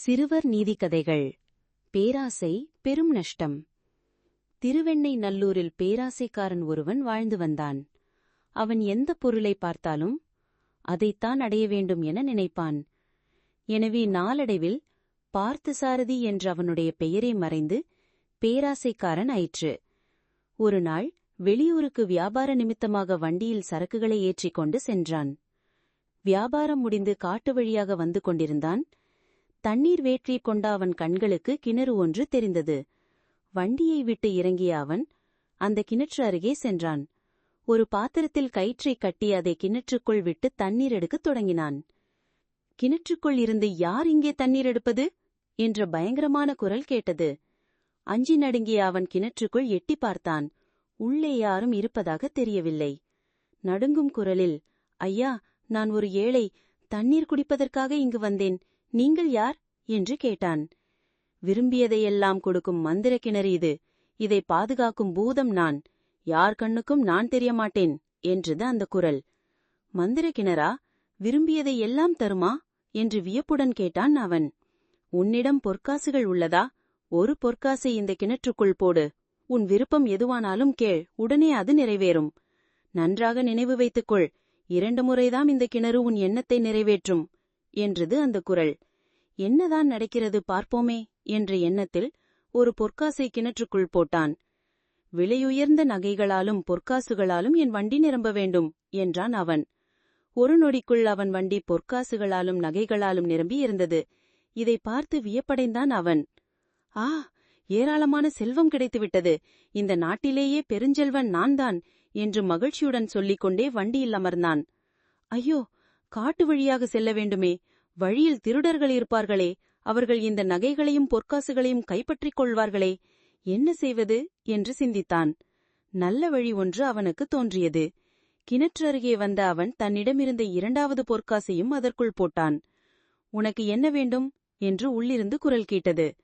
சிறுவர் நீதிக்கதைகள். பேராசை பெரும் நஷ்டம். திருவெண்ணை நல்லூரில் பேராசைக்காரன் ஒருவன் வாழ்ந்து வந்தான். அவன் எந்த பொருளை பார்த்தாலும் அதைத்தான் அடைய வேண்டும் என நினைப்பான். எனவே நாளடைவில் பார்த்தசாரதி என்ற அவனுடைய பெயரை மறைந்து பேராசைக்காரன் ஆயிற்று. ஒரு நாள் வெளியூருக்கு வியாபார நிமித்தமாக வண்டியில் சரக்குகளை ஏற்றிக் கொண்டு சென்றான். வியாபாரம் முடிந்து காட்டு வழியாக வந்து கொண்டிருந்தான். தண்ணீர் வேற்றிக் கொண்ட அவன் கண்களுக்கு கிணறு ஒன்று தெரிந்தது. வண்டியை விட்டு இறங்கிய அவன் அந்த கிணற்று அருகே சென்றான். ஒரு பாத்திரத்தில் கயிற்றை கட்டி அதை கிணற்றுக்குள் விட்டு தண்ணீர் எடுக்கத் தொடங்கினான். கிணற்றுக்குள் இருந்து யார் இங்கே தண்ணீர் எடுப்பது? என்ற பயங்கரமான குரல் கேட்டது. அஞ்சி நடுங்கிய அவன் கிணற்றுக்குள் எட்டி பார்த்தான். உள்ளே யாரும் இருப்பதாக தெரியவில்லை. நடுங்கும் குரலில் ஐயா நான் ஒரு ஏழை. தண்ணீர் குடிப்பதற்காக இங்கு வந்தேன். நீங்கள் யார்? என்று கேட்டான். விரும்பியதையெல்லாம் கொடுக்கும் மந்திர கிணறு இது. இதை பாதுகாக்கும் பூதம் நான். யார் கண்ணுக்கும் நான் தெரிய மாட்டேன் என்றது அந்த குரல். மந்திர கிணறா? விரும்பியதை எல்லாம் தருமா? என்று வியப்புடன் கேட்டான் அவன். உன்னிடம் பொற்காசுகள் உள்ளதா? ஒரு பொற்காசை இந்த கிணற்றுக்குள் போடு. உன் விருப்பம் எதுவானாலும் கேள். உடனே அது நிறைவேறும். நன்றாக நினைவு வைத்துக்கொள். இரண்டு முறைதாம் இந்த கிணறு உன் எண்ணத்தை நிறைவேற்றும். என்றது அந்த குரல். என்னதான் நடக்கிறது பார்ப்போமே என்ற எண்ணத்தில் ஒரு பொற்காசை கிணற்றுக்குள் போட்டான். விலையுயர்ந்த நகைகளாலும் பொற்காசுகளாலும் என் வண்டி நிரம்ப வேண்டும் என்றான் அவன். ஒரு நொடிக்குள் அவன் வண்டி பொற்காசுகளாலும் நகைகளாலும் நிரம்பி இருந்தது. இதை பார்த்து வியப்படைந்தான் அவன். ஆ ஏராளமான செல்வம் கிடைத்துவிட்டது. இந்த நாட்டிலேயே பெருஞ்செல்வன் நான்தான் என்று மகிழ்ச்சியுடன் சொல்லிக் கொண்டே வண்டியில் அமர்ந்தான். ஐயோ காட்டு வழியாக செல்ல வேண்டுமே. வழியில் திருடர்கள் இருப்பார்களே. அவர்கள் இந்த நகைகளையும் பொற்காசுகளையும் கைப்பற்றிக் கொள்வார்களே. என்ன செய்வது? என்று சிந்தித்தான். நல்ல வழி ஒன்று அவனுக்கு தோன்றியது. கிணற்று அருகே வந்த அவன் தன்னிடமிருந்த இரண்டாவது பொற்காசையும் அதற்குள் போட்டான். உனக்கு என்ன வேண்டும்? என்று உள்ளிருந்து குரல் கேட்டது.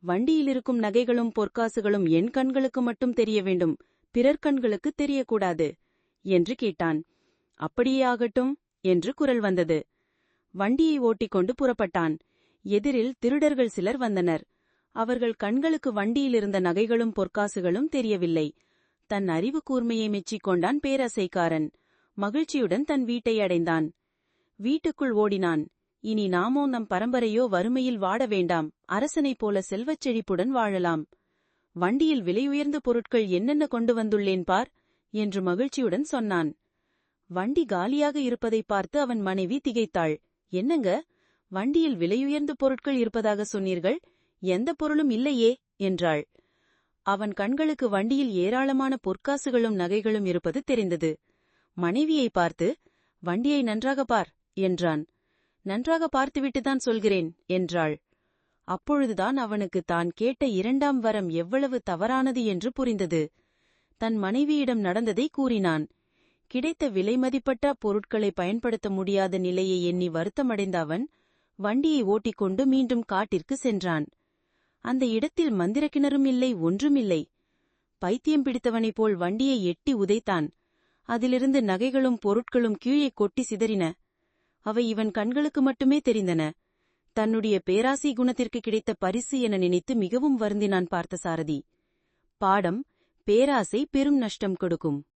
வண்டியில் இருக்கும் நகைகளும் பொற்காசுகளும் என் கண்களுக்கு மட்டும் தெரிய வேண்டும். பிறர் கண்களுக்கு தெரியக்கூடாது. என்று கேட்டான். அப்படியே ஆகட்டும். என்று குரல் வந்தது. வண்டியை ஓட்டிக்கொண்டு புறப்பட்டான். எதிரில் திருடர்கள் சிலர் வந்தனர். அவர்கள் கண்களுக்கு வண்டியிலிருந்த நகைகளும் பொற்காசுகளும் தெரியவில்லை. தன் அறிவு கூர்மையை மெச்சிக் கொண்டான் பேரசைக்காரன். மகிழ்ச்சியுடன் தன் வீட்டை அடைந்தான். வீட்டுக்குள் ஓடினான். இனி நாமோ நம் பரம்பரையோ வறுமையில் வாட வேண்டாம். அரசனைப் போல செல்வச் செழிப்புடன் வாழலாம். வண்டியில் விலையுயர்ந்த பொருட்கள் என்னென்ன கொண்டு வந்துள்ளேன் பார்? என்று மகிழ்ச்சியுடன் சொன்னான். வண்டி காலியாக இருப்பதைப் பார்த்து அவன் மனைவி திகைத்தாள். என்னங்க? வண்டியில் விலையுயர்ந்த பொருட்கள் இருப்பதாக சொன்னீர்கள். எந்த பொருளும் இல்லையே என்றாள். அவன் கண்களுக்கு வண்டியில் ஏராளமான பொற்காசுகளும் நகைகளும் இருப்பது தெரிந்தது. மனைவியை பார்த்து வண்டியை நன்றாக பார் என்றான். நன்றாக பார்த்துவிட்டுதான் சொல்கிறேன் என்றாள். அப்பொழுதுதான் அவனுக்கு தான் கேட்ட இரண்டாம் வரம் எவ்வளவு தவறானது என்று புரிந்தது. தன் மனைவியிடம் நடந்ததை கூறினான். கிடைத்த விலைமதிப்பட்ட பொருட்களை பயன்படுத்த முடியாத நிலையை எண்ணி வருத்தமடைந்த அவன் வண்டியை ஓட்டிக்கொண்டு மீண்டும் காட்டிற்கு சென்றான். அந்த இடத்தில் மந்திர கிணறும் இல்லை ஒன்றுமில்லை பைத்தியம் பிடித்தவனைப் போல் வண்டியை எட்டி உதைத்தான். அதிலிருந்து நகைகளும் பொருட்களும் கீழே கொட்டி சிதறின. அவை இவன் கண்களுக்கு மட்டுமே தெரிந்தன. தன்னுடைய பேராசை குணத்திற்கு கிடைத்த பரிசு என நினைத்து மிகவும் வருந்தினான் பார்த்த சாரதி பாடம் பேராசை பெரும் நஷ்டம் கொடுக்கும்.